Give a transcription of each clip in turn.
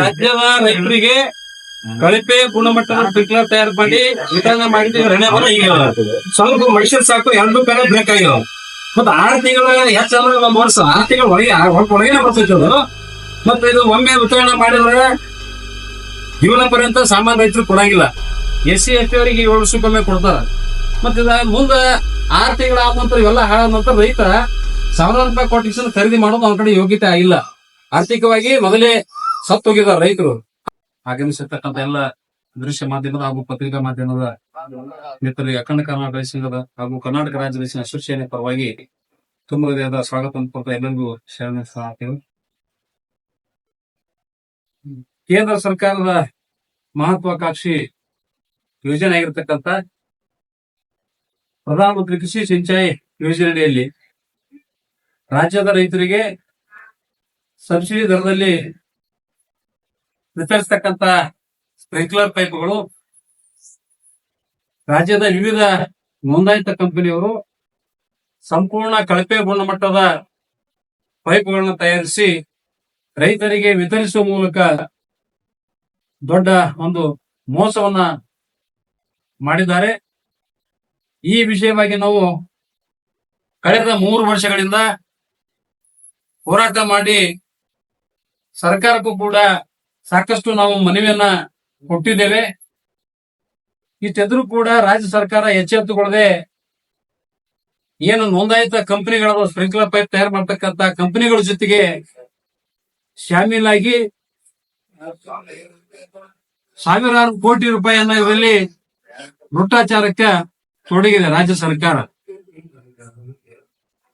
ರಾಜ್ಯದ ರೈತರಿಗೆ ಕಳಪೆ ಗುಣಮಟ್ಟದ ಸ್ಪ್ರಿಂಕ್ಲರ್ ತಯಾರು ಮಾಡಿ ವಿತರಣೆ ಮಾಡಿದ್ದೀವಿ ರಣೆ ಬರ ಈಗ ಸ್ವಲ್ಪ ಮನುಷ್ಯರು ಸಾಕು ಎರಡು ಬೇರೆ ಬೇಕಾಗಿರೋ ಮತ್ತ ಆರು ತಿಂಗಳ ಹೆಚ್ಚಂದ್ರೆ ಒಂದ್ ವರ್ಷ ಆರು ತಿಂಗಳ ಒಳಗೆ ಒಳಗೇನೆ ಬರ್ತೈತಿ ಅದು. ಮತ್ತೆ ಇದು ಒಮ್ಮೆ ವಿತರಣೆ ಮಾಡಿದ್ರೆ ಜೀವನ ಪರ್ಯಂತ ಸಾಮಾನ್ಯ ರೈತರು ಕೊಡಂಗಿಲ್ಲ. ಎಸ್ ಸಿ ಎಸ್ ಟಿ ಅವರಿಗೆ ಏಳು ವರ್ಷಕ್ಕೊಮ್ಮೆ ಕೊಡ್ತಾರ. ಮತ್ತೆ ಇದ ಮುಂದ ಆರು ತಿಂಗಳ ಆದ ನಂತರ ಇವೆಲ್ಲ ಹಾಳಾದ ನಂತರ ರೈತ ಸಾವಿರಾರು ರೂಪಾಯಿ ಕೊಟ್ಟಿಗೆ ಖರೀದಿ ಮಾಡೋದು ಅವನ ಕಡೆ ಯೋಗ್ಯತೆ ಆಗಿಲ್ಲ. ಆರ್ಥಿಕವಾಗಿ ಮೊದಲೇ ಸತ್ತು ಹೋಗಿದ್ದಾರೆ ರೈತರು. ಆಗಮಿಸಿರ್ತಕ್ಕಂಥ ಎಲ್ಲ ದೃಶ್ಯ ಮಾಧ್ಯಮದ ಹಾಗೂ ಪತ್ರಿಕಾ ಮಾಧ್ಯಮದ ಮಿತ್ರರಿಗೆ ಅಖಂಡ ಕರ್ನಾಟಕ ಸಂಘದ ಹಾಗೂ ಕರ್ನಾಟಕ ರಾಜ್ಯ ಶಿವಸೇನೆ ಪರವಾಗಿ ತುಂಬ ಹೃದಯದ ಸ್ವಾಗತ ಕೊಡ್ತಾ ಎಲ್ಲರಿಗೂ ಶರಣ ಕೇಂದ್ರ ಸರ್ಕಾರದ ಮಹತ್ವಾಕಾಂಕ್ಷಿ ಯೋಜನೆ ಆಗಿರ್ತಕ್ಕಂಥ ಪ್ರಧಾನಮಂತ್ರಿ ಕೃಷಿ ಸಿಂಚಾಯಿ ಯೋಜನೆಯಲ್ಲಿ ರಾಜ್ಯದ ರೈತರಿಗೆ ಸಬ್ಸಿಡಿ ದರದಲ್ಲಿ ವಿತರಿಸತಕ್ಕಂತ ಸ್ಪ್ರಿಂಕ್ಲರ್ ಪೈಪ್ಗಳು ರಾಜ್ಯದ ವಿವಿಧ ನೋಂದಾಯಿತ ಕಂಪನಿಯವರು ಸಂಪೂರ್ಣ ಕಳಪೆ ಗುಣಮಟ್ಟದ ಪೈಪ್ಗಳನ್ನ ತಯಾರಿಸಿ ರೈತರಿಗೆ ವಿತರಿಸುವ ಮೂಲಕ ದೊಡ್ಡ ಒಂದು ಮೋಸವನ್ನ ಮಾಡಿದ್ದಾರೆ. ಈ ವಿಷಯವಾಗಿ ನಾವು ಕಳೆದ ಮೂರು ವರ್ಷಗಳಿಂದ ಹೋರಾಟ ಮಾಡಿ ಸರ್ಕಾರಕ್ಕೂ ಕೂಡ ಸಾಕಷ್ಟು ನಾವು ಮನವಿಯನ್ನ ಕೊಟ್ಟಿದ್ದೇವೆ. ಇಷ್ಟೆದ್ರು ಕೂಡ ರಾಜ್ಯ ಸರ್ಕಾರ ಎಚ್ಚೆತ್ತುಕೊಳ್ಳದೆ ಏನು ನೋಂದಾಯಿತ ಕಂಪನಿಗಳು ಸ್ಪ್ರಿಂಕ್ಲರ್ ಪೈಪ್ ತಯಾರು ಮಾಡ್ತಕ್ಕಂತ ಕಂಪನಿಗಳ ಜೊತೆಗೆ ಶಾಮೀಲಾಗಿ ಸಾವಿರಾರು ಕೋಟಿ ರೂಪಾಯಿಯನ್ನ ಇದರಲ್ಲಿ ಭ್ರಷ್ಟಾಚಾರಕ್ಕೆ ತೊಡಗಿದೆ ರಾಜ್ಯ ಸರ್ಕಾರ.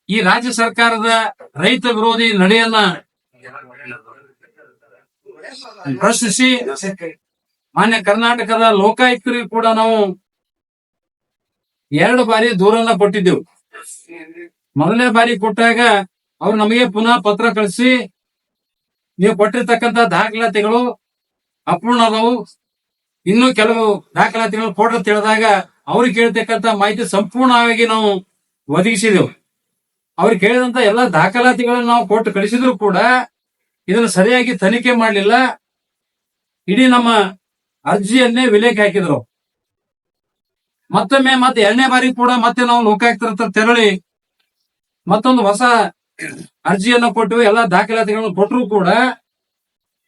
ಈ ರಾಜ್ಯ ಸರ್ಕಾರದ ರೈತ ವಿರೋಧಿ ನಡೆಯನ್ನ ಪ್ರಶ್ನಿಸಿ ಮಾನ್ಯ ಕರ್ನಾಟಕದ ಲೋಕಾಯುಕ್ತರಿಗೂ ಕೂಡ ನಾವು ಎರಡು ಬಾರಿ ದೂರನ್ನ ಕೊಟ್ಟಿದ್ದೆವು. ಮೊದಲನೇ ಬಾರಿ ಕೊಟ್ಟಾಗ ಅವ್ರು ನಮಗೆ ಪುನಃ ಪತ್ರ ಕಳಿಸಿ ನೀವು ಕೊಟ್ಟಿರ್ತಕ್ಕಂತ ದಾಖಲಾತಿಗಳು ಅಪೂರ್ಣ ಅದಾವು ಇನ್ನೂ ಕೆಲವು ದಾಖಲಾತಿಗಳು ಫೋಟೋ ತಿಳಿದಾಗ ಅವ್ರಿಗೆ ಕೇಳ್ತಕ್ಕಂತ ಮಾಹಿತಿ ಸಂಪೂರ್ಣವಾಗಿ ನಾವು ಒದಗಿಸಿದೆವು. ಅವ್ರು ಕೇಳಿದಂತ ಎಲ್ಲ ದಾಖಲಾತಿಗಳನ್ನ ನಾವು ಕೊಟ್ಟು ಕಳಿಸಿದ್ರು ಕೂಡ ಇದನ್ನು ಸರಿಯಾಗಿ ತನಿಖೆ ಮಾಡಲಿಲ್ಲ. ಇಡೀ ನಮ್ಮ ಅರ್ಜಿಯನ್ನೇ ವಿಲೇಖ ಹಾಕಿದ್ರು. ಮತ್ತೊಮ್ಮೆ ಮತ್ತೆ ಎರಡನೇ ಬಾರಿ ಕೂಡ ಮತ್ತೆ ನಾವು ಲೋಕಾಯುಕ್ತರ ತೆರಳಿ ಮತ್ತೊಂದು ಹೊಸ ಅರ್ಜಿಯನ್ನು ಕೊಟ್ಟು ಎಲ್ಲ ದಾಖಲಾತಿಗಳನ್ನು ಕೊಟ್ಟರು ಕೂಡ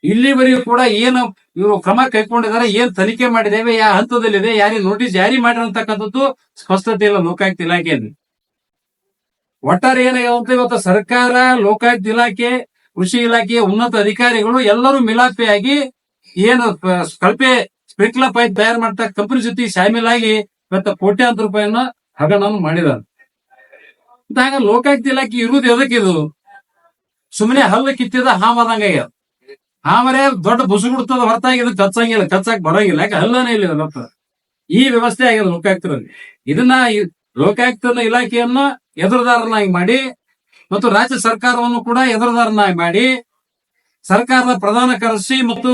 ಇಲ್ಲಿವರೆಗೂ ಕೂಡ ಏನು ಇವರು ಕ್ರಮ ಕೈಗೊಂಡಿದ್ದಾರೆ, ಏನ್ ತನಿಖೆ ಮಾಡಿದ್ದೇವೆ ಯಾವ ಹಂತದಲ್ಲಿದೆ, ಯಾರಿಗೆ ನೋಟಿಸ್ ಜಾರಿ ಮಾಡಿರತಕ್ಕಂಥದ್ದು ಸ್ಪಷ್ಟತೆ ಇಲ್ಲ ಲೋಕಾಯುಕ್ತ ಇಲಾಖೆಯಲ್ಲಿ. ಒಟ್ಟಾರೆ ಏನಾಗಿದೆ ಇವತ್ತು ಸರ್ಕಾರ ಲೋಕಾಯುಕ್ತ ಇಲಾಖೆ ಕೃಷಿ ಇಲಾಖೆಯ ಉನ್ನತ ಅಧಿಕಾರಿಗಳು ಎಲ್ಲರೂ ಮಿಲಾಪಿಯಾಗಿ ಏನು ಕಳಪೆ ಸ್ಪ್ರಿಂಕ್ಲರ್ ಪೈಪ್ ತಯಾರು ಮಾಡ್ತಾ ಕಂಪನಿ ಜೊತೆ ಶಾಮೀಲಾಗಿ ಇವತ್ತ ಕೋಟ್ಯಾಂತರ ರೂಪಾಯಿಯನ್ನ ಹಗರಣವನ್ನು ಮಾಡಿದ್ದಾರೆ. ಹಾಗ ಲೋಕಾಯುಕ್ತ ಇಲಾಖೆ ಇರುವುದು ಎದಕ್ಕಿದು ಸುಮ್ಮನೆ ಹಲ್ಲು ಕಿತ್ತಿದ ಹಾಮದಂಗ ಹಾಮರೇ ದೊಡ್ಡ ಬುಸುಗುಡ್ತದ ಹೊರತಾಗಿ ಇದು ಕಚ್ಚಂಗಿಲ್ಲ, ಕಚ್ಚಾಕ್ ಬರಂಗಿಲ್ಲ. ಯಾಕೆ ಹಲ್ಲನೇ ಇಲ್ಲ ಮತ್ತ? ಈ ವ್ಯವಸ್ಥೆ ಆಗಿದೆ ಲೋಕಾಯುಕ್ತರಲ್ಲಿ. ಇದನ್ನ ಲೋಕಾಯುಕ್ತ ಇಲಾಖೆಯನ್ನ ಎದುರುದಾರನಾಗಿ ಮಾಡಿ ಮತ್ತು ರಾಜ್ಯ ಸರ್ಕಾರವನ್ನು ಕೂಡ ಎದುರುದಾರನಾಗಿ ಮಾಡಿ ಸರ್ಕಾರದ ಪ್ರಧಾನ ಕಾರ್ಯದರ್ಶಿ ಮತ್ತು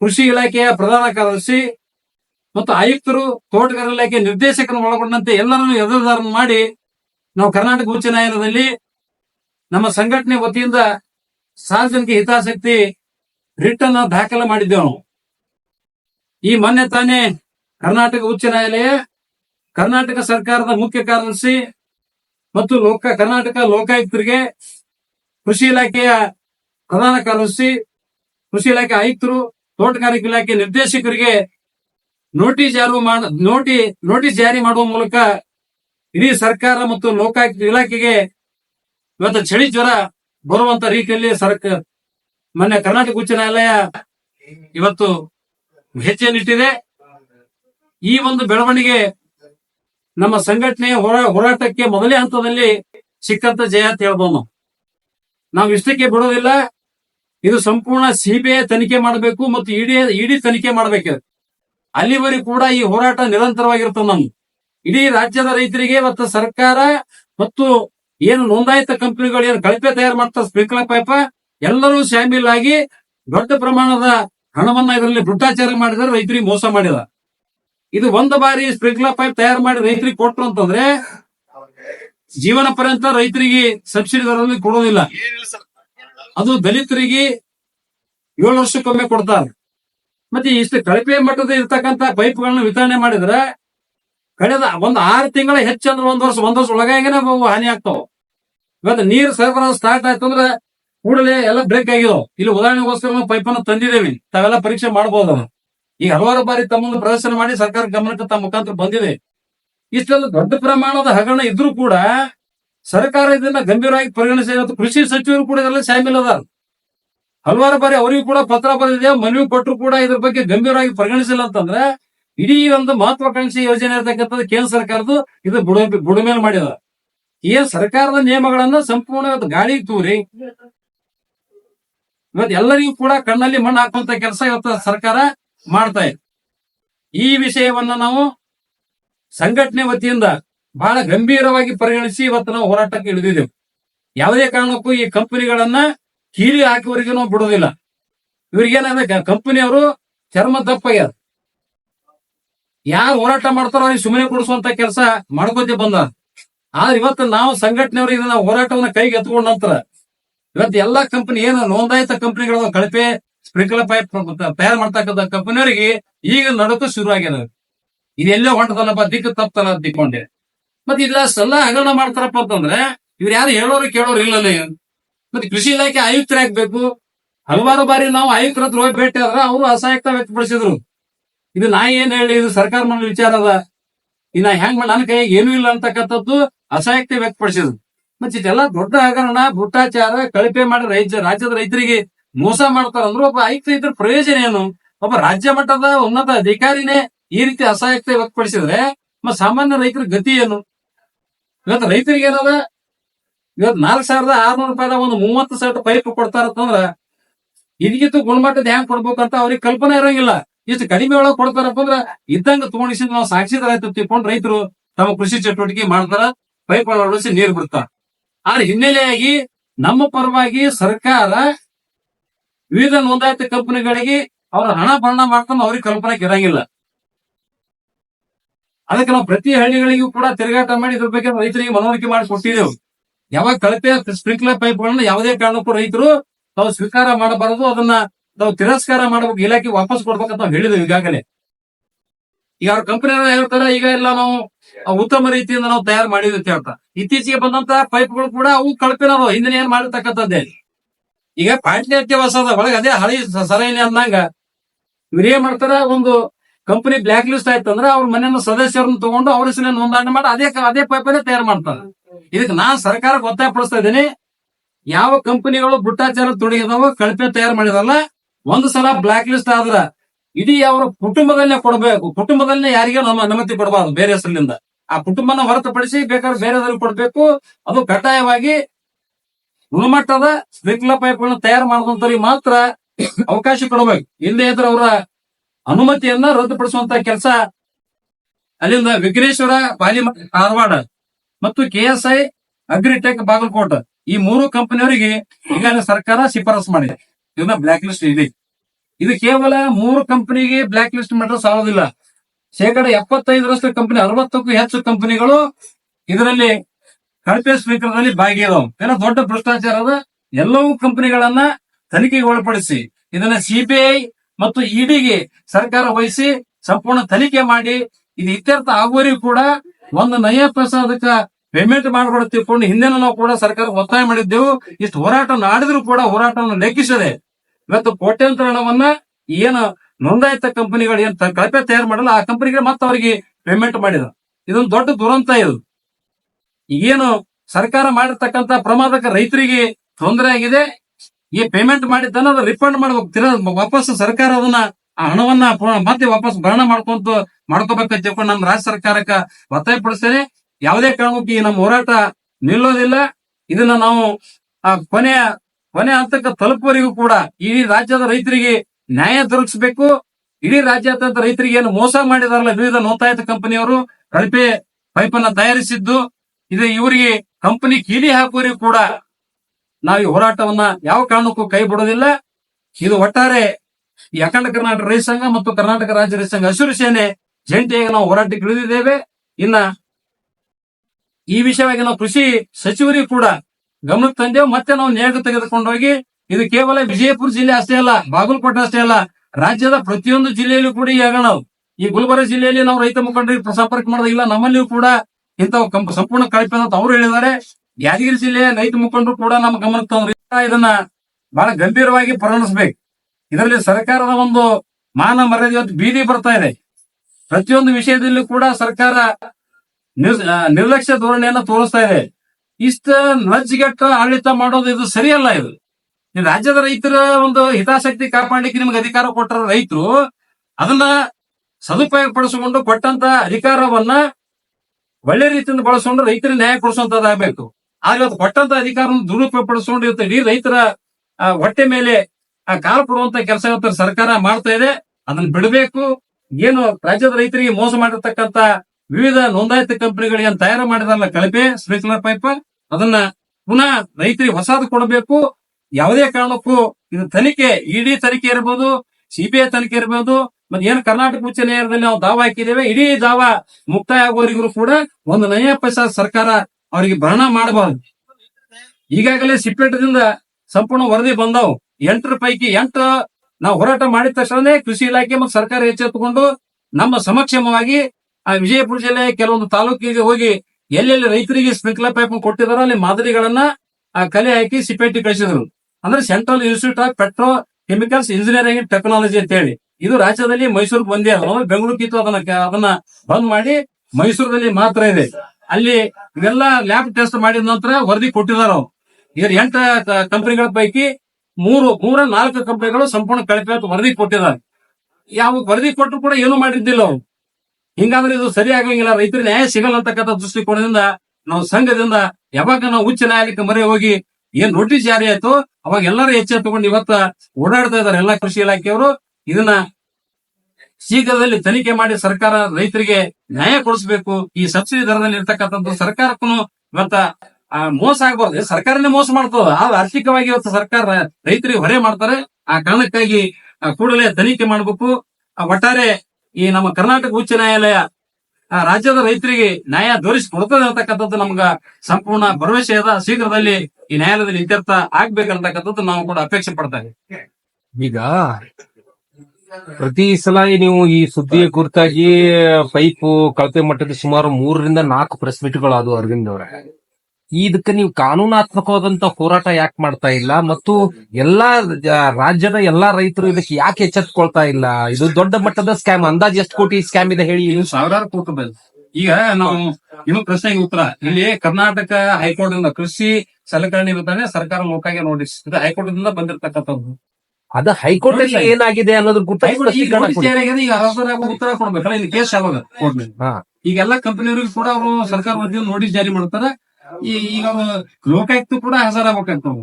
ಕೃಷಿ ಇಲಾಖೆಯ ಪ್ರಧಾನ ಕಾರ್ಯದರ್ಶಿ ಮತ್ತು ಆಯುಕ್ತರು ತೋಟಗಾರ ಇಲಾಖೆ ನಿರ್ದೇಶಕರನ್ನು ಒಳಗೊಂಡಂತೆ ಎಲ್ಲರನ್ನು ಎದುರುದಾರನ ಮಾಡಿ ನಾವು ಕರ್ನಾಟಕ ಉಚ್ಚ ನ್ಯಾಯಾಲಯದಲ್ಲಿ ನಮ್ಮ ಸಂಘಟನೆ ವತಿಯಿಂದ ಸಾರ್ವಜನಿಕ ಹಿತಾಸಕ್ತಿ ರಿಟ್ ಅನ್ನ ದಾಖಲೆ ಮಾಡಿದ್ದೆವು. ನಾವು ಈ ಮೊನ್ನೆ ತಾನೇ ಕರ್ನಾಟಕ ಉಚ್ಚ ನ್ಯಾಯಾಲಯ ಕರ್ನಾಟಕ ಸರ್ಕಾರದ ಮುಖ್ಯ ಕಾರ್ಯದರ್ಶಿ ಮತ್ತು ಲೋಕ, ಕರ್ನಾಟಕ ಲೋಕಾಯುಕ್ತರಿಗೆ ಕೃಷಿ ಇಲಾಖೆಯ ಪ್ರಧಾನ ಕಾರ್ಯದರ್ಶಿ, ಕೃಷಿ ಇಲಾಖೆ ಆಯುಕ್ತರು, ತೋಟಗಾರಿಕೆ ಇಲಾಖೆ ನಿರ್ದೇಶಕರಿಗೆ ನೋಟಿಸ್ ಜಾರಿ ಮಾಡ, ನೋಟಿ, ನೋಟಿಸ್ ಜಾರಿ ಮಾಡುವ ಮೂಲಕ ಇಡೀ ಸರ್ಕಾರ ಮತ್ತು ಲೋಕಾಯುಕ್ತ ಇಲಾಖೆಗೆ ಇವತ್ತು ಚಳಿ ಜ್ವರ ಬರುವಂತ ರೀತಿಯಲ್ಲಿ ಸರ್ಕಾರ ಮೊನ್ನೆ ಕರ್ನಾಟಕ ಉಚ್ಚ ನ್ಯಾಯಾಲಯ ಇವತ್ತು ಹೆಜ್ಜೆಯನ್ನಿಟ್ಟಿದೆ ಈ ಒಂದು ಬೆಳವಣಿಗೆ ನಮ್ಮ ಸಂಘಟನೆಯ ಹೋರಾ, ಹೋರಾಟಕ್ಕೆ ಮೊದಲೇ ಹಂತದಲ್ಲಿ ಸಿಕ್ಕಂತ ಜಯ ಅಂತ ಹೇಳ್ಬೋದು ನಾವು. ಇಷ್ಟಕ್ಕೆ ಬಿಡೋದಿಲ್ಲ. ಇದು ಸಂಪೂರ್ಣ ಸಿಬಿಐ ತನಿಖೆ ಮಾಡಬೇಕು ಮತ್ತು ಇಡಿ ಇಡಿ ತನಿಖೆ ಮಾಡಬೇಕು. ಅಲ್ಲಿವರೆಗೂ ಕೂಡ ಈ ಹೋರಾಟ ನಿರಂತರವಾಗಿರ್ತದೆ ನಮ್ಗೆ ಇಡೀ ರಾಜ್ಯದ ರೈತರಿಗೆ ಮತ್ತು ಸರ್ಕಾರ ಮತ್ತು ಏನು ನೋಂದಾಯಿತ ಕಂಪನಿಗಳು ಏನು ಕಳಪೆ ತಯಾರು ಮಾಡ್ತಾರೆ, ಸ್ಪ್ರಿಂಕ್ಲರ್ ಪೈಪ, ಎಲ್ಲರೂ ಶಾಮೀಲಾಗಿ ದೊಡ್ಡ ಪ್ರಮಾಣದ ಹಣವನ್ನ ಇದರಲ್ಲಿ ಭ್ರಷ್ಟಾಚಾರ ಮಾಡಿದರೆ ರೈತರಿಗೆ ಮೋಸ ಮಾಡಿದ ಇದು ಒಂದು ಬಾರಿ ಸ್ಪ್ರಿಂಕ್ಲರ್ ಪೈಪ್ ತಯಾರು ಮಾಡಿ ರೈತರಿಗೆ ಕೊಟ್ರು ಅಂತಂದ್ರೆ ಜೀವನ ಪರ್ಯಂತ ರೈತರಿಗೆ ಸಬ್ಸಿಡಿ ದರದಲ್ಲಿ ಕೊಡೋದಿಲ್ಲ. ಅದು ದಲಿತರಿಗೆ ಏಳು ವರ್ಷಕ್ಕೊಮ್ಮೆ ಕೊಡ್ತಾರೆ. ಮತ್ತೆ ಇಷ್ಟು ಕಳಪೆ ಮಟ್ಟದ ಇರ್ತಕ್ಕಂತ ಪೈಪ್ಗಳನ್ನ ವಿತರಣೆ ಮಾಡಿದ್ರೆ ಕಳೆದ ಒಂದು ಆರು ತಿಂಗಳ ಹೆಚ್ಚಂದ್ರೆ ಒಂದ್ ವರ್ಷ ಒಂದ್ ವರ್ಷ ಒಳಗಾಗಿನೇ ಹಾನಿ ಆಗ್ತಾವ. ಇವತ್ತು ನೀರು ಸರಬರಾಜು ಸ್ಟಾರ್ಟ್ ಆಯ್ತು ಅಂದ್ರೆ ಕೂಡಲೇ ಎಲ್ಲ ಬ್ರೇಕ್ ಆಗಿದಾವ್. ಇಲ್ಲಿ ಉದಾಹರಣೆಗೋಸ್ಕರ ಪೈಪ್ ಅನ್ನು ತಂದಿದ್ದೇವೆ. ತಾವೆಲ್ಲ ಪರೀಕ್ಷೆ ಮಾಡಬಹುದು ಈಗ ಹಲವಾರು ಬಾರಿ ತಮ್ಮನ್ನು ಪ್ರದರ್ಶನ ಮಾಡಿ ಸರ್ಕಾರ ಗಮನಕ್ಕೆ ತಮ್ಮ ಮುಖಾಂತರ ಬಂದಿದೆ. ಇಷ್ಟೊಂದು ದೊಡ್ಡ ಪ್ರಮಾಣದ ಹಗರಣ ಇದ್ರೂ ಕೂಡ ಸರ್ಕಾರ ಇದನ್ನ ಗಂಭೀರವಾಗಿ ಪರಿಗಣಿಸಿದೆ. ಮತ್ತು ಕೃಷಿ ಸಚಿವರು ಕೂಡ ಇದರಲ್ಲಿ ಶಾಮೀಲ್ ಅದ ಹಲವಾರು ಬಾರಿ ಅವರಿಗೂ ಕೂಡ ಪತ್ರ ಬರೆದಿದೆ. ಮನವಿ ಕೊಟ್ಟರು ಕೂಡ ಇದ್ರ ಬಗ್ಗೆ ಗಂಭೀರವಾಗಿ ಪರಿಗಣಿಸಿಲ್ಲ ಅಂತಂದ್ರೆ ಇಡೀ ಒಂದು ಮಹತ್ವಾಕಾಂಕ್ಷಿ ಯೋಜನೆ ಇರತಕ್ಕಂಥದ್ದು ಕೇಂದ್ರ ಸರ್ಕಾರದ್ದು ಇದು ಬುಡ ಬುಡಮೇಲೆ ಮಾಡಿದ. ಏನ್ ಸರ್ಕಾರದ ನಿಯಮಗಳನ್ನ ಸಂಪೂರ್ಣ ಇವತ್ತು ಗಾಳಿಗೆ ತೂರಿ. ಇವತ್ತು ಎಲ್ಲರಿಗೂ ಕೂಡ ಕಣ್ಣಲ್ಲಿ ಮಣ್ಣು ಹಾಕುವಂತ ಕೆಲಸ ಇವತ್ತು ಸರ್ಕಾರ ಮಾಡ್ತಾ ಇದೆ ಈ ವಿಷಯವನ್ನ ನಾವು ಸಂಘಟನೆ ವತಿಯಿಂದ ಬಹಳ ಗಂಭೀರವಾಗಿ ಪರಿಗಣಿಸಿ ಇವತ್ತು ನಾವು ಹೋರಾಟಕ್ಕೆ ಇಳಿದಿದ್ದೆವು. ಯಾವುದೇ ಕಾರಣಕ್ಕೂ ಈ ಕಂಪನಿಗಳನ್ನ ಕೀಲಿ ಹಾಕಿವರೆಗೂ ನಾವು ಬಿಡೋದಿಲ್ಲ ಇವ್ರಿಗೇನಾದ್ರೆ ಕಂಪನಿಯವರು ಚರ್ಮ ದಪ್ಪಾಗ್ಯಾರ ಯಾರು ಹೋರಾಟ ಮಾಡ್ತಾರೋ ಅವ್ರಿಗೆ ಸುಮ್ಮನೆ ಕೊಡಿಸುವಂತ ಕೆಲಸ ಮಾಡ್ಕೊಂತ ಬಂದ ಆದ್ರೆ ಇವತ್ತು ನಾವು ಸಂಘಟನೆಯವರು ಇದನ್ನ ಹೋರಾಟವನ್ನ ಕೈಗೆ ಎತ್ಕೊಂಡ ನಂತರ ಇವತ್ತು ಎಲ್ಲಾ ಕಂಪನಿ ಏನು ನೋಂದಾಯಿತ ಕಂಪನಿಗಳು ಕಳಪೆ ಸ್ಪ್ರಿಂಕ್ಲರ್ ಪೈಪ್ ತಯಾರು ಮಾಡ್ತಕ್ಕಂಥ ಕಂಪನಿಯವರಿಗೆ ಈಗ ನಡಕ ಶುರು ಆಗ್ಯದ ಇದೆಲ್ಲೋ ಹೊಂಟದಲ್ಲಪ್ಪ, ದಿಕ್ಕ ತಪ್ಪಲ್ಲ ತಿಳ್ಕೊಂಡೆ. ಮತ್ತೆ ಇಲ್ಲ ಸಲ್ಲ ಹಗರಣ ಮಾಡ್ತಾರಪ್ಪ ಅಂತಂದ್ರೆ, ಇವ್ರು ಯಾರು ಹೇಳೋರು ಕೇಳೋರು ಇಲ್ಲಲ್ಲ ಮತ್ತೆ ಕೃಷಿ ಇಲಾಖೆ ಆಯುಕ್ತರಾಗ್ಬೇಕು ಹಲವಾರು ಬಾರಿ ನಾವು ಆಯುಕ್ತರ ಹತ್ರ ಹೋಗಿ ಭೇಟಿ ಆದ್ರೆ ಅವರು ಅಸಹಾಯಕ ವ್ಯಕ್ತಪಡಿಸಿದ್ರು. ಇದು ನಾ ಏನ್ ಹೇಳಿ, ಇದು ಸರ್ಕಾರ ಮನೆ ವಿಚಾರ ಅದ. ಇನ್ನ ಹೆಂಗ್ ಮಾಡಿ ನನ್ನ ಕೈಯಾಗ ಏನೂ ಇಲ್ಲ ಅಂತಕ್ಕಂಥದ್ದು ಅಸಹಾಯಕತೆ ವ್ಯಕ್ತಪಡಿಸಿದ್ರು. ಮತ್ತೆ ಇದೆಲ್ಲ ದೊಡ್ಡ ಹಗರಣ, ಭ್ರಷ್ಟಾಚಾರ, ಕಳಪೆ ಮಾಡಿ ರೈತ ರಾಜ್ಯದ ರೈತರಿಗೆ ಮೋಸ ಮಾಡ್ತಾರ. ಅಂದ್ರೆ ಒಬ್ಬ ಆಯುಕ್ತ ಇದ್ರ ಪ್ರಯೋಜನ ಏನು? ಒಬ್ಬ ರಾಜ್ಯ ಮಟ್ಟದ ಉನ್ನತ ಅಧಿಕಾರಿನೇ ಈ ರೀತಿ ಅಸಹಾಯಕತೆ ವ್ಯಕ್ತಪಡಿಸಿದ್ರೆ ಮತ್ತೆ ಸಾಮಾನ್ಯ ರೈತರ ಗತಿ ಏನು? ಇವತ್ತು ರೈತರಿಗೆ ಏನದ? ಇವತ್ತು ನಾಲ್ಕು ಸಾವಿರದ ಆರ್ನೂರು ರೂಪಾಯಿ ಒಂದು ಮೂವತ್ತು ಸಾವಿರ ಪೈಪ್ ಕೊಡ್ತಾರಂತಂದ್ರ ಇದಕ್ಕಿಂತ ಗುಣಮಟ್ಟದ ಹ್ಯಾಂಗ್ ಕೊಡ್ಬೇಕಂತ ಅವ್ರಿಗೆ ಕಲ್ಪನೆ ಇರಂಗಿಲ್ಲ. ಇಷ್ಟು ಕಡಿಮೆ ಒಳಗೆ ಕೊಡ್ತಾರಪ್ಪ ಅಂದ್ರ ಇದ್ದಂಗ ತಗೊಂಡಿಸಿ ನಾವು ಸಾಕ್ಷಿದ ಆಯ್ತು ತಿಳ್ಕೊಂಡು ರೈತರು ತಮ್ಮ ಕೃಷಿ ಚಟುವಟಿಕೆ ಮಾಡ್ತಾರ, ಪೈಪ್ ಅಳವಡಿಸಿ ನೀರು ಬಿಡ್ತಾರ. ಆದ್ರೆ ಹಿನ್ನೆಲೆಯಾಗಿ ನಮ್ಮ ಪರವಾಗಿ ಸರ್ಕಾರ ವಿವಿಧ ನೋಂದಾಯಿತ ಕಂಪನಿಗಳಿಗೆ ಅವ್ರ ಹಣ ಬಣ್ಣ ಮಾಡ್ಕೊಂಡು ಅವ್ರಿಗೆ ಕಲ್ಪನೆ ಇರಂಗಿಲ್ಲ. ಅದಕ್ಕೆ ನಾವು ಪ್ರತಿ ಹಳ್ಳಿಗಳಿಗೂ ಕೂಡ ತಿರುಗಾಟ ಮಾಡಿ ಇದ್ರ ಬಗ್ಗೆ ರೈತರಿಗೆ ಮನವರಿಕೆ ಮಾಡಿ ಕೊಟ್ಟಿದ್ದೆವು. ಯಾವಾಗ ಕಳಪೆ ಸ್ಪ್ರಿಂಕ್ಲರ್ ಪೈಪ್ಗಳನ್ನ ಯಾವುದೇ ಕಾರಣಕ್ಕೂ ರೈತರು ತಾವು ಸ್ವೀಕಾರ ಮಾಡಬಾರದು, ಅದನ್ನ ತಾವು ತಿರಸ್ಕಾರ ಮಾಡಬೇಕು, ಇಲಾಖೆ ವಾಪಸ್ ಕೊಡ್ಬೇಕಂತ ನಾವು ಹೇಳಿದೆವು ಈಗಾಗಲೇ. ಈಗ ಅವ್ರ ಕಂಪನಿ ಹೇಳ್ತಾರೆ, ಈಗ ಎಲ್ಲ ನಾವು ಉತ್ತಮ ರೀತಿಯಿಂದ ನಾವು ತಯಾರು ಮಾಡಿದ್ವಿ ಅಂತ ಹೇಳ್ತಾರೆ. ಇತ್ತೀಚೆಗೆ ಬಂದಂತ ಪೈಪ್ಗಳು ಕೂಡ ಅವು ಕಳಪೆನವು ಹಿಂದಿನ ಏನ್ ಮಾಡಿರ್ತಕ್ಕಂಥದ್ದೇ. ಈಗ ಪಾಟ್ಯ ಹೊಸದ ಒಳಗೆ ಅದೇ ಹಳಿ ಸರೈನೆ ಅಂದಂಗ ಇವ್ರೇನ್ ಮಾಡ್ತಾರ? ಒಂದು ಕಂಪನಿ ಬ್ಲಾಕ್ ಲಿಸ್ಟ್ ಆಯ್ತಂದ್ರ ಅವ್ರ ಮನೆಯ ಸದಸ್ಯರನ್ನ ತಗೊಂಡು ಅವ್ರ ಹೆಸರಿನ ನೋಂದಣಿ ಮಾಡಿ ಅದೇ ಅದೇ ಪೈಪಲ್ಲೇ ತಯಾರು ಮಾಡ್ತಾರ. ಇದಕ್ಕೆ ನಾನ್ ಸರ್ಕಾರ ಒತ್ತಾಯ ಪಡಿಸ್ತಾ ಇದ್ದೀನಿ. ಯಾವ ಕಂಪನಿಗಳು ಭ್ರಷ್ಟಾಚಾರ ತೊಡಗಿದವ ಕಳಪೆ ತಯಾರು ಮಾಡಿದಲ್ಲ ಒಂದು ಸಲ ಬ್ಲಾಕ್ ಲಿಸ್ಟ್ ಆದ್ರ ಇಡೀ ಅವರ ಕುಟುಂಬದಲ್ಲೇ ಕೊಡಬೇಕು. ಕುಟುಂಬದಲ್ಲೇ ಯಾರಿಗೆ ನಮ್ಮ ಅನುಮತಿ ಕೊಡಬಾರದು ಬೇರೆ ಹೆಸರಿನಿಂದ ಆ ಕುಟುಂಬನ ಹೊರತುಪಡಿಸಿ ಬೇಕಾದ್ರೆ ಬೇರೆದವ್ರಿಗೆ ಕೊಡಬೇಕು. ಅದು ಕಡ್ಡಾಯವಾಗಿ ಗುಣಮಟ್ಟದ ಸ್ಪ್ರಿಂಕ್ಲರ್ ಪೈಪ್ಗಳನ್ನ ತಯಾರು ಮಾಡಿದಂತವ್ರಿಗೆ ಮಾತ್ರ ಅವಕಾಶ ಕೊಡಬೇಕು. ಇಲ್ಲದೆ ಇದ್ರೆ ಅವರ ಅನುಮತಿಯನ್ನ ರದ್ದುಪಡಿಸುವಂತ ಕೆಲಸ ಅಲ್ಲಿಂದ ವಿಘ್ನೇಶ್ವರ ಪಾಲಿಮರ್ ಧಾರವಾಡ ಮತ್ತು ಕೆಎಸ್ಐ, ಅಗ್ರಿಟೆಕ್, ಬಾಗಲಕೋಟ ಈ ಮೂರು ಕಂಪನಿಯವರಿಗೆ ಈಗಾಗಲೇ ಸರ್ಕಾರ ಶಿಫಾರಸು ಮಾಡಿದೆ. ಇದನ್ನ ಬ್ಲಾಕ್ ಲಿಸ್ಟ್ ಇದೆ. ಇದು ಕೇವಲ ಮೂರು ಕಂಪನಿಗೆ ಬ್ಲಾಕ್ ಲಿಸ್ಟ್ ಮಾಡಿದ್ರೆ ಸಾಲೋದಿಲ್ಲ. ಶೇಕಡ ಎಪ್ಪತ್ತೈದರಷ್ಟು ಕಂಪನಿ, ಅರವತ್ತಕ್ಕೂ ಹೆಚ್ಚು ಕಂಪನಿಗಳು ಇದರಲ್ಲಿ ಕಳಪೆ ಸ್ವೀಕರಣದಲ್ಲಿ ಭಾಗಿಯಾದವು ಏನೋ ದೊಡ್ಡ ಭ್ರಷ್ಟಾಚಾರ ಅದ. ಎಲ್ಲವೂ ಕಂಪನಿಗಳನ್ನ ತನಿಖೆಗೆ ಒಳಪಡಿಸಿ, ಇದನ್ನ ಸಿಬಿಐ ಮತ್ತು ಇಡಿಗೆ ಸರ್ಕಾರ ವಹಿಸಿ ಸಂಪೂರ್ಣ ತನಿಖೆ ಮಾಡಿ, ಇದು ಇತ್ಯರ್ಥ ಆಗುವರಿಗೂ ಕೂಡ ಒಂದು ನಯ ಪ್ರಸಾದಕ್ಕ ಪೇಮೆಂಟ್ ಮಾಡ್ಕೊಡ ತಿಳ್ಕೊಂಡು ಹಿಂದೆ ನಾವು ಕೂಡ ಸರ್ಕಾರ ಒತ್ತಾಯ ಮಾಡಿದ್ದೆವು. ಇಷ್ಟು ಹೋರಾಟ ಆಡಿದ್ರು ಕೂಡ ಹೋರಾಟವನ್ನು ಲೆಕ್ಕಿಸದೆ, ಇವತ್ತು ಕೋಟ್ಯಾಂತರ ಹಣವನ್ನ ಏನು ನೋಂದಾಯಿತ ಕಂಪನಿಗಳು ಏನ್ ಕಳಪೆ ತಯಾರು ಮಾಡಲ್ಲ, ಆ ಕಂಪನಿಗೆ ಮತ್ತೆ ಅವರಿಗೆ ಪೇಮೆಂಟ್ ಮಾಡಿದ. ಇದೊಂದು ದೊಡ್ಡ ದುರಂತ ಇದು. ಈಗೇನು ಸರ್ಕಾರ ಮಾಡಿರ್ತಕ್ಕಂತ ಪ್ರಮಾದಕ ರೈತರಿಗೆ ತೊಂದರೆ ಆಗಿದೆ. ಈ ಪೇಮೆಂಟ್ ಮಾಡಿದ್ದನ್ನ ಅದು ರಿಫಂಡ್ ಮಾಡ್ಬೇಕು. ತಿರ ವಾಪಸ್ ಸರ್ಕಾರ ಅದನ್ನ ಆ ಹಣವನ್ನ ಮತ್ತೆ ವಾಪಸ್ ಭರಣ ಮಾಡ್ಕೊಂತ ಮಾಡ್ಕೋಬೇಕಂತ ತಿಳ್ಕೊಂಡು ನಮ್ಮ ರಾಜ್ಯ ಸರ್ಕಾರಕ್ಕ ಒತ್ತಾಯ ಪಡಿಸ್ತೇನೆ. ಯಾವುದೇ ಕಾರಣಕ್ಕೂ ಈ ನಮ್ಮ ಹೋರಾಟ ನಿಲ್ಲೋದಿಲ್ಲ. ಇದನ್ನ ನಾವು, ಆ, ಕೊನೆಯ ಕೊನೆ ಹಂತಕ್ಕೆ ತಲುಪುವವರೆಗೂ ಕೂಡ ಇಡೀ ರಾಜ್ಯದ ರೈತರಿಗೆ ನ್ಯಾಯ ದೊರಕಿಸಬೇಕು. ಇಡೀ ರಾಜ್ಯಾದ್ಯಂತ ರೈತರಿಗೆ ಏನು ಮೋಸ ಮಾಡಿದಾರಲ್ಲ ವಿವಿಧ ನೋಂದಾಯಿತ ಕಂಪನಿಯವರು ಕಳಪೆ ಪೈಪನ್ನ ತಯಾರಿಸಿದ್ದು. ಇದು ಇವರಿಗೆ ಕಂಪನಿ ಕೀಲಿ ಹಾಕುವರಿಗೂ ಕೂಡ ನಾವು ಈ ಹೋರಾಟವನ್ನ ಯಾವ ಕಾರಣಕ್ಕೂ ಕೈ ಬಿಡೋದಿಲ್ಲ. ಇದು ಒಟ್ಟಾರೆ ಈ ಅಖಂಡ ಕರ್ನಾಟಕ ರೈತ ಸಂಘ ಮತ್ತು ಕರ್ನಾಟಕ ರಾಜ್ಯ ರೈತ ಸಂಘ ಹಸಿರು ಸೇನೆ ಜಂಟಿಯಾಗಿ ನಾವು ಹೋರಾಟಕ್ಕೆ ಇಳಿದಿದ್ದೇವೆ. ಇನ್ನ ಈ ವಿಷಯವಾಗಿ ನಾವು ಕೃಷಿ ಸಚಿವರಿಗೂ ಕೂಡ ಗಮನಕ್ಕೆ ತಂದೆವು. ಮತ್ತೆ ನಾವು ನೇರ ತೆಗೆದುಕೊಂಡೋಗಿ ಇದು ಕೇವಲ ವಿಜಯಪುರ ಜಿಲ್ಲೆ ಅಷ್ಟೇ ಅಲ್ಲ, ಬಾಗಲಕೋಟೆ ಅಷ್ಟೇ ಅಲ್ಲ, ರಾಜ್ಯದ ಪ್ರತಿಯೊಂದು ಜಿಲ್ಲೆಯಲ್ಲೂ ಕೂಡ ಈ ಆಗ ನಾವು ಈ ಗುಲ್ಬರ್ಗ ಜಿಲ್ಲೆಯಲ್ಲಿ ನಾವು ರೈತ ಮುಖಂಡರಿಗೆ ಸಂಪರ್ಕ ಮಾಡೋದಿಲ್ಲ. ನಮ್ಮಲ್ಲಿಯೂ ಕೂಡ ಇಂಥ ಕಂಪ- ಸಂಪೂರ್ಣ ಕಳಪೆ ಅಂತ ಅವರು ಹೇಳಿದ್ದಾರೆ. ಯಾದಗಿರಿ ಜಿಲ್ಲೆಯ ರೈತ ಮುಖಂಡರು ಕೂಡ ನಮ್ಮ ಗಮನಕ್ಕೆ ತಂದ್ರು. ಇದನ್ನ ಬಹಳ ಗಂಭೀರವಾಗಿ ಪರಿಗಣಿಸಬೇಕು. ಇದರಲ್ಲಿ ಸರ್ಕಾರದ ಒಂದು ಮಾನ ಮರ್ಯಾದೆ ಇವತ್ತು ಬೀದಿ ಬರ್ತಾ ಇದೆ. ಪ್ರತಿಯೊಂದು ವಿಷಯದಲ್ಲೂ ಕೂಡ ಸರ್ಕಾರ ನಿರ್- ನಿರ್ಲಕ್ಷ್ಯ ಧೋರಣೆಯನ್ನ ತೋರಿಸ್ತಾ ಇದೆ. ಇಷ್ಟ ನಜ್ಜಿಗೆಟ್ಟ ಆಡಳಿತ ಮಾಡೋದು ಇದು ಸರಿಯಲ್ಲ ಇದು. ರಾಜ್ಯದ ರೈತರ ಒಂದು ಹಿತಾಸಕ್ತಿ ಕಾಪಾಡಲಿಕ್ಕೆ ನಿಮ್ಗೆ ಅಧಿಕಾರ ಕೊಟ್ಟರ ರೈತರು ಅದನ್ನ ಸದುಪಯೋಗ ಪಡಿಸಿಕೊಂಡು ಕೊಟ್ಟಂತ ಅಧಿಕಾರವನ್ನ ಒಳ್ಳೆ ರೀತಿಯಿಂದ ಬಳಸ್ಕೊಂಡು ರೈತರಿಗೆ ನ್ಯಾಯ ಕೊಡಿಸುವಂತದ್ದಾಗಬೇಕು ಆದ್ರೆ ಇವತ್ತು ಕೊಟ್ಟಂತ ಅಧಿಕಾರವನ್ನು ದುರುಪಯೋಗ ಪಡಿಸ್ಕೊಂಡು ಇವತ್ತು ಇಡೀ ರೈತರ ಹೊಟ್ಟೆ ಮೇಲೆ ಕಾಲು ಕೊಡುವಂತ ಕೆಲಸ ಸರ್ಕಾರ ಮಾಡ್ತಾ ಇದೆ. ಅದನ್ನ ಬಿಡಬೇಕು. ಏನು ರಾಜ್ಯದ ರೈತರಿಗೆ ಮೋಸ ಮಾಡಿರ್ತಕ್ಕಂತ ವಿವಿಧ ನೋಂದಾಯಿತ ಕಂಪನಿಗಳಿಗೆ ತಯಾರು ಮಾಡಿದಾರಲ್ಲ ಕಳಪೆ, ಸ್ಪ್ರಿಂಕ್ಲರ್ ಪೈಪ್, ಅದನ್ನ ಪುನಃ ರೈತರಿಗೆ ಹೊಸದು ಕೊಡಬೇಕು. ಯಾವುದೇ ಕಾರಣಕ್ಕೂ ಇದು ತನಿಖೆ, ಇಡಿ ತನಿಖೆ ಇರಬಹುದು ಸಿಬಿಐ ತನಿಖೆ ಇರಬಹುದು ಮತ್ತೆ ಏನು ಕರ್ನಾಟಕ ಉಚ್ಚ ನ್ಯಾಯಾಲಯದಲ್ಲಿ ನಾವು ದಾವ ಹಾಕಿದ್ದೇವೆ? ಇಡೀ ದಾವ ಮುಕ್ತಾಯ ಆಗುವವರಿಗೂ ಕೂಡ ಒಂದು ನಯ ಪೈಸಾ ಸರ್ಕಾರ ಅವರಿಗೆ ಭರಣ ಮಾಡಬಾರದು. ಈಗಾಗಲೇ ಸಿಪ್ಪೇಟದಿಂದ ಸಂಪೂರ್ಣ ವರದಿ ಬಂದವು. ಎಂಟರ ಪೈಕಿ ಎಂಟು ನಾವು ಹೋರಾಟ ಮಾಡಿದ ತಕ್ಷಣನೇ ಕೃಷಿ ಇಲಾಖೆ ಮತ್ತು ಸರ್ಕಾರ ಎಚ್ಚೆತ್ತುಕೊಂಡು ನಮ್ಮ ಸಮಕ್ಷಮವಾಗಿ ಆ ವಿಜಯಪುರ ಜಿಲ್ಲೆಯ ಕೆಲವೊಂದು ತಾಲೂಕಿಗೆ ಹೋಗಿ ಎಲ್ಲೆಲ್ಲಿ ರೈತರಿಗೆ ಸ್ಪ್ರಿಂಕ್ಲರ್ ಪೈಪ್ ಕೊಟ್ಟಿದಾರೋ ಅಲ್ಲಿ ಮಾದರಿಗಳನ್ನ ಆ ಕಲೆ ಹಾಕಿ ಸಿಪೇಟಿ ಕಳಿಸಿದ್ರು. ಅಂದ್ರೆ central institute of petrochemicals engineering technology ಅಂತ ಹೇಳಿ ಇದು ರಾಜ್ಯದಲ್ಲಿ ಮೈಸೂರಿಗೆ ಬಂದೇ ಅಲ್ಲ ಬೆಂಗಳೂರು ಕಿತ್ತು ಅದನ್ನ ಅದನ್ನ ಬಂದ್ ಮಾಡಿ ಮೈಸೂರಲ್ಲಿ ಮಾತ್ರ ಇದೆ. ಅಲ್ಲಿ ಇವೆಲ್ಲ ಲ್ಯಾಬ್ ಟೆಸ್ಟ್ ಮಾಡಿದ ನಂತರ ವರದಿ ಕೊಟ್ಟಿದಾರ ಅವ್ರು. ಇದ್ರ ಎಂಟ ಕಂಪನಿಗಳ ಪೈಕಿ ಮೂರು, ಮೂರ, ನಾಲ್ಕು ಕಂಪನಿಗಳು ಸಂಪೂರ್ಣ ಕಳಪೆ ವರದಿ ಕೊಟ್ಟಿದ್ದಾರೆ ಯಾವ ವರದಿ ಕೊಟ್ಟರು ಕೂಡ ಏನು ಮಾಡಿದ್ದಿಲ್ಲ ಅವರು. ಹಿಂಗಾದ್ರೆ ಇದು ಸರಿ ಆಗಂಗಿಲ್ಲ ರೈತರಿಗೆ ನ್ಯಾಯ ಸಿಗಲ್ಲ ಅಂತಕ್ಕಂಥ ದೃಷ್ಟಿಕೋನದಿಂದ ನಾವು ಸಂಘದಿಂದ ಯಾವಾಗ ನಾವು ಉಚ್ಚ ನ್ಯಾಯಾಲಯಕ್ಕೆ ಮರೆ ಹೋಗಿ ಏನ್ ನೋಟಿಸ್ ಜಾರಿ ಆಯ್ತು, ಅವಾಗ ಎಲ್ಲರೂ ಎಚ್ಚೆತ್ತುಕೊಂಡು ಇವತ್ತ ಓಡಾಡ್ತಾ ಇದಾರೆ. ಎಲ್ಲಾ ಕೃಷಿ ಇಲಾಖೆಯವರು ಇದನ್ನ ಶೀಘ್ರದಲ್ಲಿ ತನಿಖೆ ಮಾಡಿ ಸರ್ಕಾರ ರೈತರಿಗೆ ನ್ಯಾಯ ಕೊಡಿಸಬೇಕು. ಈ ಸಬ್ಸಿಡಿ ದರದಲ್ಲಿ ಇರ್ತಕ್ಕಂಥದ್ದು ಸರ್ಕಾರಕ್ಕೂ ಇವತ್ತ ಮೋಸ ಆಗ್ಬಾರ್ದು. ಸರ್ಕಾರನೇ ಮೋಸ ಮಾಡ್ತದ. ಆದ್ರೆ ಆರ್ಥಿಕವಾಗಿ ಇವತ್ತು ಸರ್ಕಾರ ರೈತರಿಗೆ ಹೊರೆ ಮಾಡ್ತಾರೆ. ಆ ಕಾರಣಕ್ಕಾಗಿ ಕೂಡಲೇ ತನಿಖೆ ಮಾಡಬೇಕು. ಒಟ್ಟಾರೆ ಈ ನಮ್ಮ ಕರ್ನಾಟಕ ಉಚ್ಚ ನ್ಯಾಯಾಲಯ ರಾಜ್ಯದ ರೈತರಿಗೆ ನ್ಯಾಯ ದೊರಕಿಸಿಕೊಡ್ತದೆ ಅಂತಕ್ಕಂಥದ್ದು ನಮ್ಗ ಸಂಪೂರ್ಣ ಭರವಸೆ ಅದ. ಶೀಘ್ರದಲ್ಲಿ ಈ ನ್ಯಾಯಾಲಯದಲ್ಲಿ ಇತ್ಯರ್ಥ ಆಗ್ಬೇಕಂತಕ್ಕಂಥದ್ದು ನಾವು ಕೂಡ ಅಪೇಕ್ಷೆ ಪಡ್ತಾ ಈಗ ಪ್ರತಿ ಸಲ ನೀವು ಈ ಸುದ್ದಿಯ ಕುರಿತಾಗಿ ಪೈಪು ಕಳಪೆ ಮಟ್ಟದ ಸುಮಾರು ಮೂರರಿಂದ ನಾಲ್ಕು ಪ್ರೆಸ್ ಮೀಟ್ಗಳು ಅದು ಅರವಿಂದ್ ಅವರೇ. ಇದಕ್ಕೆ ನೀವು ಕಾನೂನಾತ್ಮಕವಾದಂತ ಹೋರಾಟ ಯಾಕೆ ಮಾಡ್ತಾ ಇಲ್ಲ ಮತ್ತು ಎಲ್ಲಾ ರಾಜ್ಯದ ಎಲ್ಲಾ ರೈತರು ಇದಕ್ಕೆ ಯಾಕೆ ಎಚ್ಚೆತ್ಕೊಳ್ತಾ ಇಲ್ಲ? ಇದು ದೊಡ್ಡ ಮಟ್ಟದ ಸ್ಕ್ಯಾಮ್ ಅಂದಾಜ್ ಎಷ್ಟು ಕೋಟಿ ಸ್ಕ್ಯಾಮ್ ಇದೆ ಹೇಳಿ ಸಾವಿರಾರು ಕೋಟಿ ರೂಪಾಯಿ. ಈಗ ನಾವು ಇನ್ನು ಪ್ರಶ್ನೆಗೆ ಉತ್ತರ. ಇಲ್ಲಿ ಕರ್ನಾಟಕ ಹೈಕೋರ್ಟ್ ಇಂದ ಕೃಷಿ ಸಲಕರಣೆ ಇರ್ತಾನೆ ಸರ್ಕಾರ ಲೋಕಾಗೆ ನೋಟಿಸ್. ಇದು ಹೈಕೋರ್ಟ್ ಇಂದ ಬಂದಿರತಕ್ಕಂಥದ್ದು. ಅದ ಹೈಕೋರ್ಟ್ ಅಲ್ಲಿ ಏನಾಗಿದೆ ಅನ್ನೋದ್ರ ಉತ್ತರ ಕೊಡ್ಬೇಕಲ್ಲ ಇಲ್ಲಿ ಕೇಸ್ ಯಾವಾಗ? ಈಗೆಲ್ಲಾ ಕಂಪನಿಯವರಿಗೂ ಕೂಡ ಅವರು ಸರ್ಕಾರ ವತಿಯಿಂದ ನೋಟಿಸ್ ಜಾರಿ ಮಾಡ್ತಾರ. ಈ ಈಗ ಲೋಕಾಯುಕ್ತ ಕೂಡ ಹಾಜರಾಗಬೇಕಾಗ್ತಾವ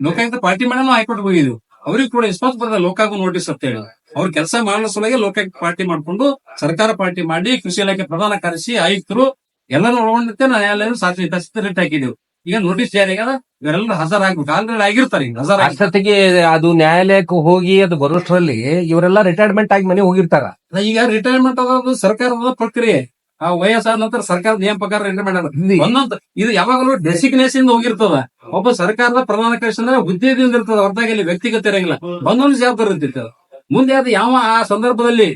ಲೋಕಾಯುಕ್ತ ಪಾರ್ಟಿ ಮಾಡಲು ಹೈಕೋರ್ಟ್ ಹೋಗಿದ್ವು. ಅವ್ರಿಗೆ ಕೂಡ ಸ್ಪಷ್ಟ ಬರ್ತದೆ ಲೋಕಾಗು ನೋಟಿಸ್ ಅಂತ ಹೇಳಿ. ಅವ್ರ ಕೆಲಸ ಮಾಡೋ ಸಲುವಾಗಿ ಲೋಕಾಯುಕ್ತ ಪಾರ್ಟಿ ಮಾಡ್ಕೊಂಡು ಸರ್ಕಾರ ಪಾರ್ಟಿ ಮಾಡಿ ಕೃಷಿ ಇಲಾಖೆ ಪ್ರಧಾನ ಕಾರ್ಯದರ್ಶಿ ಆಯುಕ್ತರು ಎಲ್ಲರೂ ಒಳಗೊಂಡಂತೆ ನ್ಯಾಯಾಲಯ ಸಾಕ್ಷಿ ರಿಟ್ ಹಾಕಿದೆವು. ಈಗ ನೋಟಿಸ್ ಜಾರಿ ಆಗ್ಯದ ಇವರೆಲ್ಲರೂ ಹಾಜರಾಗ್ಬೇಕು ಆಲ್ರೆಡಿ ಆಗಿರ್ತಾರೆ ಈಗ ಹಾಜರಾಗಿ. ಅಷ್ಟೊತ್ತಿಗೆ ಅದು ನ್ಯಾಯಾಲಯಕ್ಕೆ ಹೋಗಿ ಅದು ಬರೋಷ್ಟರಲ್ಲಿ ಇವರೆಲ್ಲ ರಿಟೈರ್ಮೆಂಟ್ ಆಗಿ ಮನೆ ಹೋಗಿರ್ತಾರ. ಈಗ ರಿಟೈರ್ಮೆಂಟ್ ಆಗೋದು ಸರ್ಕಾರದ ಪ್ರಕ್ರಿಯೆ. ಆ ವಯಸ್ಸಾದ ನಂತರ ಸರ್ಕಾರದ ನಿಯಮ ಪ್ರಕಾರ ರಿಟೈರ್ಮೆಂಟ್ ಆಗೋದು. ಒಂದೊಂದು ಇದು ಯಾವಾಗಲೂ ಡೆಸಿಗ್ನೇಷನ್ ಹೋಗಿರ್ತದ. ಒಬ್ಬ ಸರ್ಕಾರದ ಪ್ರಧಾನ ಕಾರ್ಯದರ್ಶಿ ಅಂದ್ರೆ ಹುದ್ದೆದಿಂದ ಇರ್ತದ. ಹೊರತಾಗಿ ಇಲ್ಲಿ ವ್ಯಕ್ತಿಗತ ಇರಂಗಿಲ್ಲ. ಒಂದೊಂದು ಜವಾಬ್ದಾರಿ ಇರ್ತಿರ್ತದ ಮುಂದೆ ಅದು ಯಾವ ಆ ಸಂದರ್ಭದಲ್ಲಿ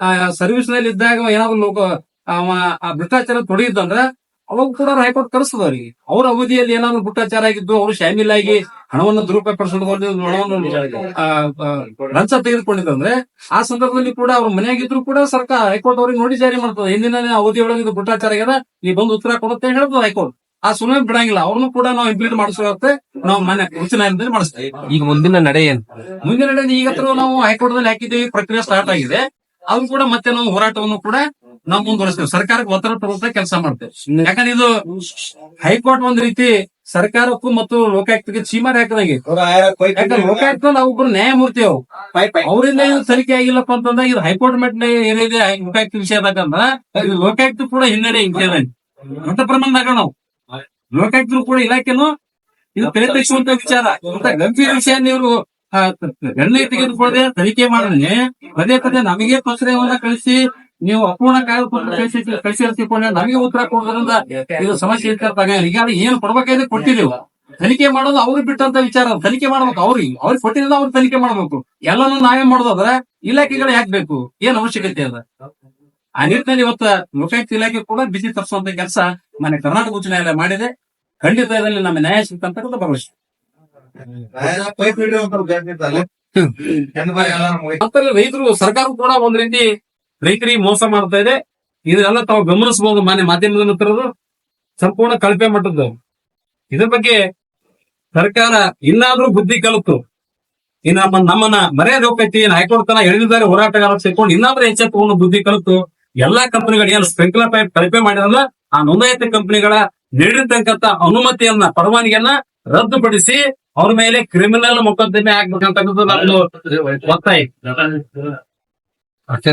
ಆ ಸರ್ವಿಸ್ನಲ್ಲಿ ಇದ್ದಾಗ ಏನಾದ್ರು ಲೋಕ ಭ್ರಷ್ಟಾಚಾರ ತೊಡಗಿದ್ದಂದ್ರ ಅವಾಗ ಕೂಡ ಹೈಕೋರ್ಟ್ ಕರೆಸ್ತದ ಅವರಿಗೆ. ಅವ್ರ ಅವಧಿಯಲ್ಲಿ ಏನಾದ್ರು ಭ್ರಷ್ಟಾಚಾರ ಆಗಿದ್ದು ಅವರು ಶಾಮೀಲಾಗಿ ಹಣವನ್ನು ದುರುಪಯೋಗ ಪಡಿಸಿಕೊಂಡು ಹಣವನ್ನು ಲಂಚ ತೆಗೆದುಕೊಂಡಿದ್ದಂದ್ರೆ ಆ ಸಂದರ್ಭದಲ್ಲಿ ಕೂಡ ಅವ್ರ ಮನೆಯಾಗಿದ್ರು ಕೂಡ ಸರ್ಕಾರ ಹೈಕೋರ್ಟ್ ಅವ್ರಿಗೆ ನೋಟಿಸ್ ಜಾರಿ ಮಾಡ್ತದೆ. ಹಿಂದಿನ ಅವಧಿಯೊಳಗೆ ಇದು ಭ್ರಷ್ಟಾಚಾರ ಆಗ್ಯದ ನೀವು ಬಂದು ಉತ್ತರ ಕೊಡುತ್ತೆ ಅಂತ ಹೇಳ್ಬೋದು ಹೈಕೋರ್ಟ್. ಆ ಸುಮ್ಮನೆ ಬಿಡಂಗಿಲ್ಲ. ಅವ್ರನ್ನು ಕೂಡ ನಾವು ಇಂಪ್ಲಿಮೆಂಟ್ ಮಾಡಿಸುತ್ತೆ ನಾವು ಮನೆ ಉಚ್ಚ ನ್ಯಾಯಾಲಯದಲ್ಲಿ ಮಾಡಿಸ್ತೇವೆ. ಈಗ ಮುಂದಿನ ನಡೆ ಏನು? ಮುಂದಿನ ನಡೆ ಈಗತ್ರ ನಾವು ಹೈಕೋರ್ಟ್ನಲ್ಲಿ ಹಾಕಿದ್ದೀವಿ ಪ್ರಕ್ರಿಯೆ ಸ್ಟಾರ್ಟ್ ಆಗಿದೆ. ಅದು ಕೂಡ ಮತ್ತೆ ನಾವು ಹೋರಾಟವನ್ನು ಕೂಡ ನಾವು ಮುಂದುವರಿಸ್ತೇವೆ. ಸರ್ಕಾರಕ್ಕೆ ಒತ್ತಡ ತರುವಂತ ಕೆಲಸ ಮಾಡ್ತೇವೆ. ಯಾಕಂದ್ರೆ ಇದು ಹೈಕೋರ್ಟ್ ಒಂದ್ ರೀತಿ ಸರ್ಕಾರಕ್ಕೂ ಮತ್ತು ಲೋಕಾಯುಕ್ತಕ್ಕೆ ಚೀಮಾರಿ ಹಾಕದಂಗೆ. ಯಾಕಂದ್ರೆ ಲೋಕಾಯುಕ್ತ ನಾವು ಒಬ್ರು ನ್ಯಾಯಮೂರ್ತಿ ಅವು ಅವರಿಂದ ಇದು ತನಿಖೆ ಆಗಿಲ್ಲಪ್ಪ ಅಂತಂದ್ರೆ ಇದು ಹೈಕೋರ್ಟ್ ಮೆಟ್ ಏನಿದೆ ಲೋಕಾಯುಕ್ತ ವಿಷಯದಾಗಂದ್ರ ಇದು ಲೋಕಾಯುಕ್ತ ಕೂಡ ಹಿನ್ನಡೆ ವಿಷಯದಲ್ಲಿ ಅಂತ ಪ್ರಮಾಣದಾಗ ನಾವು. ಲೋಕಾಯುಕ್ತರು ಕೂಡ ಇಲಾಖೆನು ಇದು ಪ್ರಯತ್ನಿಸುವಂತ ವಿಚಾರ. ಅಂತ ಗಂಭೀರ ವಿಷಯ ನೀವು ಗಣ್ಯ ತೆಗೆದುಕೊಳ್ಳದೆ ತನಿಖೆ ಮಾಡಿದ್ರೆ ಪದೇ ಪದೇ ನಮಗೆ ಪತ್ರವನ್ನ ಕಳಿಸಿ ನೀವು ಅಪೂರ್ಣ ಕಾಯ್ದು ಕಳಿಸಿ ಕಳಿಸಿ ತಿಳ್ಕೊಂಡ್ರೆ ನಮಗೆ ಉತ್ತರ ಕೊಡೋದ್ರಿಂದ ಇದು ಸಮಸ್ಯೆ ಇರ್ತಾರೆ ಈಗ ಏನು ಕೊಡ್ಬೇಕಾದ್ರೆ ಕೊಟ್ಟಿದ್ದೀವಿ? ತನಿಖೆ ಮಾಡೋದು ಅವ್ರಿಗೆ ಬಿಟ್ಟಂತ ವಿಚಾರ. ತನಿಖೆ ಮಾಡ್ಬೇಕು ಅವ್ರಿಗೆ ಅವ್ರಿಗೆ ಕೊಟ್ಟಿಲ್ಲ ಅವ್ರಿಗೆ ತನಿಖೆ ಮಾಡ್ಬೇಕು. ಎಲ್ಲಾನು ನಾವೇ ಮಾಡೋದಾದ್ರೆ ಇಲಾಖೆಗಳು ಯಾಕೆ ಬೇಕು? ಏನ್ ಅವಶ್ಯಕತೆ ಅದ? ಆ ನಿಟ್ಟಿನಲ್ಲಿ ಇವತ್ತ ಲೋಕಾಯುಕ್ತ ಇಲಾಖೆ ಕೂಡ ಬಿಸಿ ತರಿಸುವಂತ ಕೆಲಸ ಮನೆ ಕರ್ನಾಟಕ ಉಚ್ಚ ನ್ಯಾಯಾಲಯ ಮಾಡಿದೆ. ಖಂಡಿತ ಇದರಲ್ಲಿ ನಮ್ಮ ನ್ಯಾಯ ಸಿಗ್ತಂತ ಭರವಸೆ. ರೈತರು ಸರ್ಕಾರ ಕೂಡ ಒಂದ್ ರೀತಿ ರೈತರಿಗೆ ಮೋಸ ಮಾಡ್ತಾ ಇದೆ. ಇದನ್ನೆಲ್ಲ ತಾವು ಗಮನಿಸಬಹುದು ಮಾನ್ಯ ಮಾಧ್ಯಮದ ಮಿತ್ರರು ಸಂಪೂರ್ಣ ಕಳಪೆ ಮಟ್ಟದ್ದು. ಇದ್ರ ಬಗ್ಗೆ ಸರ್ಕಾರ ಇನ್ನಾದ್ರೂ ಬುದ್ಧಿ ಕಲಿತು. ಇನ್ನು ನಮ್ಮ, ನಮ್ಮನ್ನ ಮರ್ಯಾದೆ ಹೋಗ್ತೈತಿ ಹೈಕೋರ್ಟ್ ತನ ಎಳೆದಿದ್ದಾರೆ, ಹೋರಾಟಗಾರ ಸೇರ್ಕೊಂಡು ಇನ್ನಾದ್ರೂ ಎಚ್ಚೆತ್ತುಕೊಂಡು ಬುದ್ಧಿ ಕಲಿತು, ಎಲ್ಲಾ ಕಂಪನಿಗಳು ಏನು ಸ್ಪ್ರಿಂಕ್ಲರ್ ಪೈಪ್ ಕಳಪೆ ಮಾಡಿರಲ್ಲ, ಆ ನೋಂದಾಯಿತ ಕಂಪನಿಗಳ ನೀಡಿರ್ತಕ್ಕಂಥ ಅನುಮತಿಯನ್ನ, ಪರವಾನಗಿಯನ್ನ ರದ್ದುಪಡಿಸಿ ಅವ್ರ ಮೇಲೆ ಕ್ರಿಮಿನಲ್ ಮೊಕದ್ದಮೆ ನಮ್ದು ಒತ್ತಾಯ. ಅಷ್ಟೇ